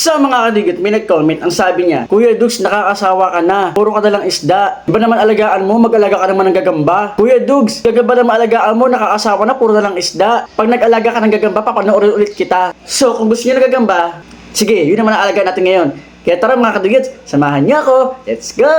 Sa mga kadigit, may nag-comment, ang sabi niya, Kuya Dugs, nakakasawa ka na. Puro ka nalang isda. Iba naman alagaan mo, mag-alaga ka naman ng gagamba. Kuya Dugs, gagamba naman alagaan mo, nakakasawa na, puro nalang isda. Pag nag-alaga ka ng gagamba, papanoorin ulit kita. So, kung gusto niyo ng gagamba, sige, yun naman ang alaga natin ngayon. Kaya tara mga kadigits, samahan niyo ako. Let's go!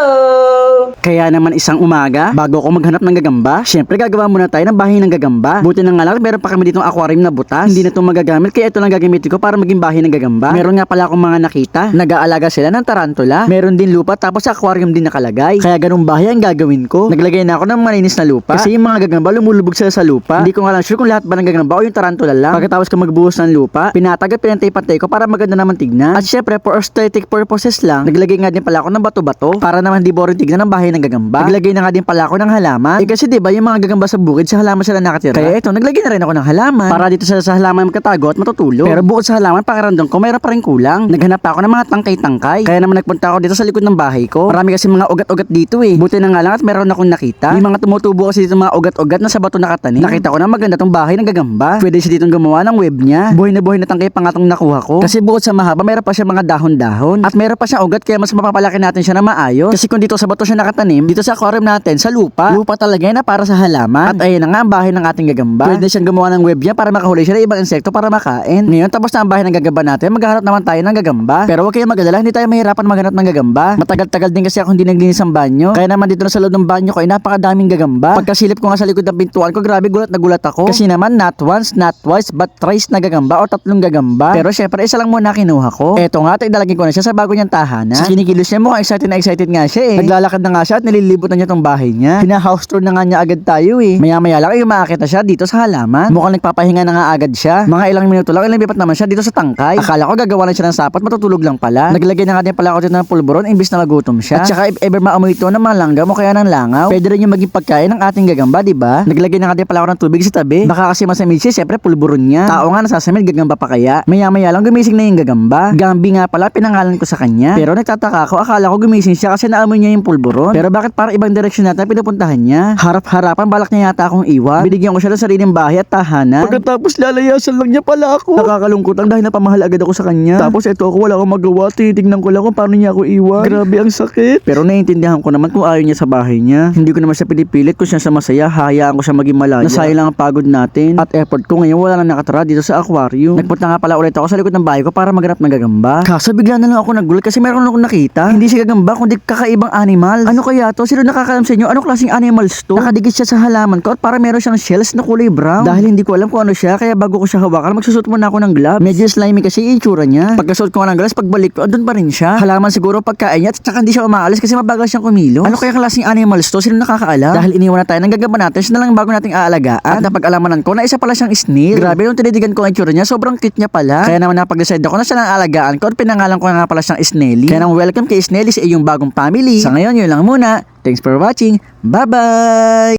Kaya naman isang umaga, bago ako maghanap ng gagamba, syempre gagawa muna tayo ng bahay ng gagamba. Buti na nga lang, meron pa kami ditong aquarium na butas. Hindi na ito magagamit, kaya ito lang gagamitin ko para maging bahay ng gagamba. Meron nga pala akong mga nakita, nag-aalaga sila ng tarantula. Meron din lupa, tapos sa aquarium din nakalagay. Kaya ganung bahay ang gagawin ko. Naglagay na ako ng malinis na lupa. Kasi yung mga gagamba lumulubog sila sa lupa. Hindi ko nga lang sure kung lahat ba ng gagamba o yung tarantula lang. Pagkatapos ko magbuhos ng lupa, pinatag at pinantay-pantay ko para maganda naman tignan. At syempre, for aesthetic purposes lang, naglagay nga din pala ako ng bato-bato para naman di boring tignan ng bahay ng gagamba. Naglagay na nga din pala ako ng halaman. Eh kasi di ba yung mga gagamba sa bukid sa halaman sila nakatira. Kaya ito, naglagay na rin ako ng halaman para dito sa, sa halaman makatago at matutulog. Pero bukod sa halaman, pakiramdam ko mayroon pa rin kulang. Naghanap pa ako ng mga tangkay-tangkay. Kaya naman nagpunta ako dito sa likod ng bahay ko. Marami kasi mga ugat-ugat dito eh. Buti na nga lang at meron akong nakita. May mga tumutubo kasi dito mga ugat-ugat na sa bato nakatanim. Nakita ko na maganda tong bahay ng gagamba. Pwede siya ditong gumawa ng web niya. Buhay na buhay na tangkay pa nga tong nakuha ko. Kasi bukod sa mahaba, meron pa siya mga dahon-dahon. At meron pa siyang ugat kaya mas mapapalaki natin siya na maayos. Kasi kung dito sa bato siya nakatanim, dito sa aquarium natin, sa lupa, lupa talaga na para sa halaman. At ayun na nga ang bahay ng ating gagamba. Pwede siyang gumawa ng web niya para makahuli siya ng ibang insekto para makain. Ngayon, tapos na ang bahay ng gagamba natin, maghahanap naman tayo ng gagamba. Pero huwag kayong magalala, hindi tayo mahirapan maghanap ng gagamba. Matagal-tagal din kasi ako hindi naglinis ang banyo. Kaya naman dito na sa loob ng banyo ko ay napakadaming gagamba. Pagkasilip ko nga sa likod ng pintuan ko, grabe gulat na gulat ako. Kasi naman not once, not twice, but thrice na gagamba o tatlong gagamba. Pero syempre, isa lang muna kinuha ko. Eto nga, at idalagin ko na siya sa bago niyang tahanan. Sa kinikilos niya mukhang excited na excited nga siya eh. Naglalakad na nga siya at nililibot na niya tong bahay niya. Pina-house tour na nga niya agad tayo eh. Maya-maya lang ay umaakit na siya dito sa halaman. Mukhang nagpapahinga na nga agad siya. Mga ilang minuto lang, ilang lipat naman siya dito sa tangkay. Akala ko gagawa na siya ng sapat, matutulog lang pala. Naglagay na nga din pala ako dito ng pulburon imbis na magutom siya. At saka if ever maamoy ito ng mga langgam o kaya ng langaw, pwede rin yung maging pagkain ng ating gagamba, di ba? Naglagay na nga din pala ako ng tubig sa tabi. Baka kasi masamid siya, syempre pulburon niya. Tao nga nasasamid, gagamba pa kaya. Maya-maya lang gumising na yung gagamba. Gambi nga pala, pinangalan ko sa kanya. Pero nagtataka ako, akala ko gumising siya kasi naamoy niya yung pulburon. Pero bakit para ibang direksyon natin pinupuntahan niya? Harap-harapan, balak niya yata akong iwan. Binigyan ko siya ng sariling bahay at tahanan. Pagkatapos lalayasan lang niya pala ako. Nakakalungkot lang dahil napamahal agad ako sa kanya. Tapos ito ako wala akong magawa. Titignan ko lang kung paano niya ako iwan. Grabe ang sakit. Pero naiintindihan ko naman kung ayaw niya sa bahay niya. Hindi ko naman siya pinipilit kung siya sa masaya. Hayaan ko siya maging malaya. Nasayang lang ang pagod natin. At effort ko ngayon wala na nakatira dito sa aquarium. Nagpunta nga pala ulit ako sa likod ng bahay ko para maghanap ng gagamba. Kaso bigla na lang ako nagulat kasi meron akong nakita. Hindi siya gagamba kundi kakaibang animal. Ano kaya to? Sino nakakalam sa inyo? Ano klaseng animals to? Nakadikit siya sa halaman ko at para meron siyang shells na kulay brown. Dahil hindi ko alam kung ano siya kaya bago ko siya hawakan magsusot muna ako ng glove. Medyo slimy kasi yung itsura niya. Pagkasuot ko ng gloves pagbalik ko andun pa rin siya. Halaman siguro pagkain niya at saka hindi siya umaalis kasi mabagal siyang kumilos. Ano kaya klaseng animals to? Sino nakakaalam? Dahil iniwan na tayo ng gagamba natin siya na lang bago nating aalagaan. At napag-alamanan ko na isa pala siyang snail. Grabe yung tinidigan ko ang itsura niya sobrang cute niya pala. Kaya naman napag-decide ako na siya lang aalagaan ko at pinangalan ko nga pala siyang Snaily. Kaya naman welcome kay Snaily sa iyong bagong family. Sa ngayon yun lang muna. Thanks for watching. Bye-bye!